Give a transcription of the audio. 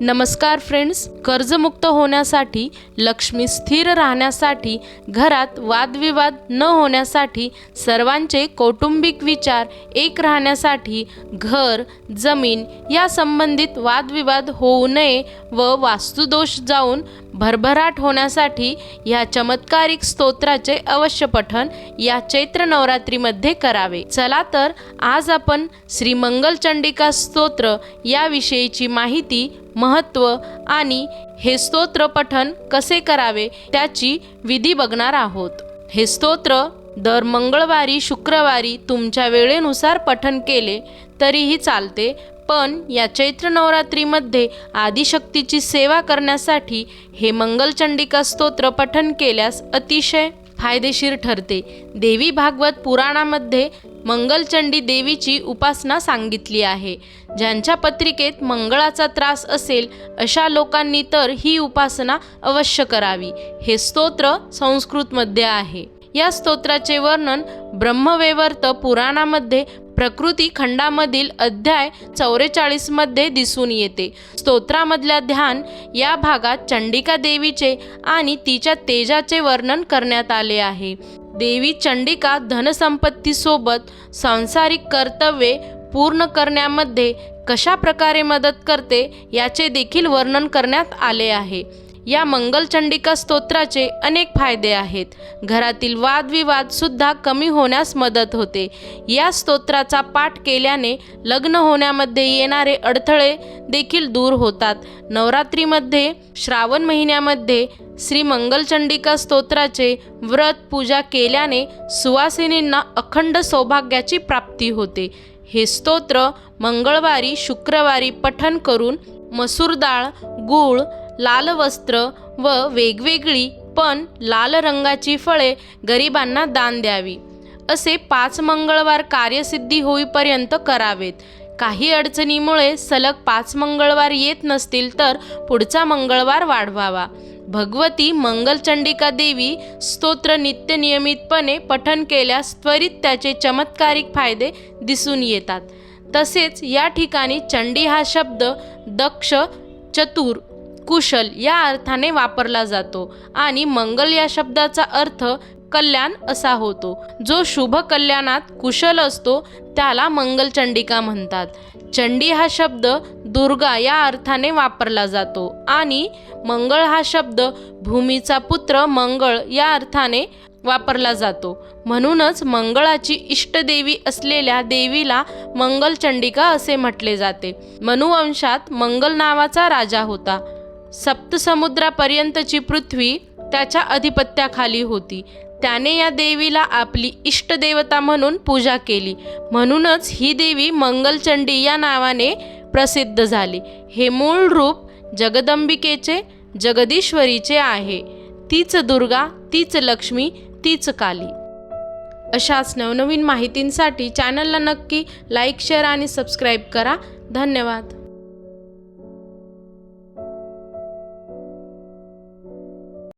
नमस्कार फ्रेंड्स कर्जमुक्त होण्यासाठी लक्ष्मी स्थिर राहण्यासाठी घरात वादविवाद न होण्यासाठी सर्वांचे कौटुंबिक विचार एक राहण्यासाठी घर जमीन या संबंधित वादविवाद होऊ नये व वास्तुदोष जाऊन भरभराट होण्यासाठी या चमत्कारिक स्तोत्राचे अवश्य पठण या चैत्र नवरात्रीमध्ये करावे. चला तर आज आपण श्री मंगलचंडिका स्तोत्र याविषयीची माहिती महत्त्व आणि हे स्तोत्र पठन कसे करावे त्याची विधी बघणार आहोत. हे स्तोत्र दर मंगळवारी शुक्रवारी तुमच्या वेळेनुसार पठन केले तरीही चालते पण या चैत्र नवरात्रीमध्ये आदिशक्तीची सेवा करण्यासाठी हे मंगलचंडिका स्तोत्र पठन केल्यास अतिशय फायदेशीर ठरते. देवी भागवत पुराणामध्ये मंगलचंडी देवीची उपासना सांगितली आहे. ज्यांच्या पत्रिकेत मंगळाचा त्रास असेल अशा लोकांनी तर ही उपासना अवश्य करावी. हे स्तोत्र संस्कृतमध्ये आहे. या स्तोत्राचे वर्णन ब्रह्मवेवर्त पुराणामध्ये प्रकृती खंडामधील अध्याय चौवेचाळीसमध्ये दिसून येते. स्तोत्रामधल्या ध्यान या भागात चंडिका देवीचे आणि तिच्या तेजाचे वर्णन करण्यात आले आहे. देवी चंडिका धनसंपत्तीसोबत सांसारिक कर्तव्ये पूर्ण करण्यामध्ये कशा प्रकारे मदत करते याचे देखील वर्णन करण्यात आले आहे. या मंगलचंडिका स्तोत्राचे अनेक फायदे आहेत. घरातील वादविवाद सुद्धा कमी होण्यास मदत होते. या स्तोत्राचा पाठ केल्याने लग्न होण्यामध्ये येणारे अडथळे देखील दूर होतात. नवरात्रीमध्ये श्रावण महिन्यामध्ये श्री मंगलचंडिका स्तोत्राचे व्रत पूजा केल्याने सुवासिनींना अखंड सौभाग्याची प्राप्ती होते. हे स्तोत्र मंगळवारी शुक्रवारी पठण करून मसूर डाळ गूळ लाल वस्त्र व वेगवेगळी पण लाल रंगाची फळे गरिबांना दान द्यावी. असे पाच मंगळवार कार्यसिद्धी होईपर्यंत करावेत. काही अडचणीमुळे सलग पाच मंगळवार येत नसतील तर पुढचा मंगळवार वाढवावा. भगवती मंगलचंडिका देवी स्तोत्र नित्य नियमितपणे पठन केल्यास त्वरित त्याचे चमत्कारिक फायदे दिसून येतात. तसेच या ठिकाणी चंडी हा शब्द दक्ष चतुर कुशल या अर्थाने वापरला जातो. आणि मंगल या शब्दाचा अर्थ कल्याण असा होतो. जो शुभ कल्याणात कुशल असतो त्याला मंगलचंडिका म्हणतात. चंडी हा शब्द दुर्गा या अर्थाने वापरला जातो. आणि मंगळ हा शब्द भूमीचा पुत्र मंगळ या अर्थाने वापरला जातो. म्हणूनच मंगळाची इष्टदेवी असलेल्या देवीला मंगलचंडिका असे म्हटले जाते. मनुवंशात मंगल नावाचा राजा होता. सप्तसमुद्रापर्यंतची पृथ्वी त्याच्या अधिपत्याखाली होती. त्याने या देवीला आपली इष्टदेवता म्हणून पूजा केली. म्हणूनच ही देवी मंगलचंडी या नावाने प्रसिद्ध झाली. हे मूळ रूप जगदंबिकेचे जगदीश्वरीचे आहे. तीच दुर्गा तीच लक्ष्मी तीच काली. अशाच नवनवीन माहितींसाठी चॅनलला नक्की लाईक शेअर आणि सबस्क्राईब करा. धन्यवाद.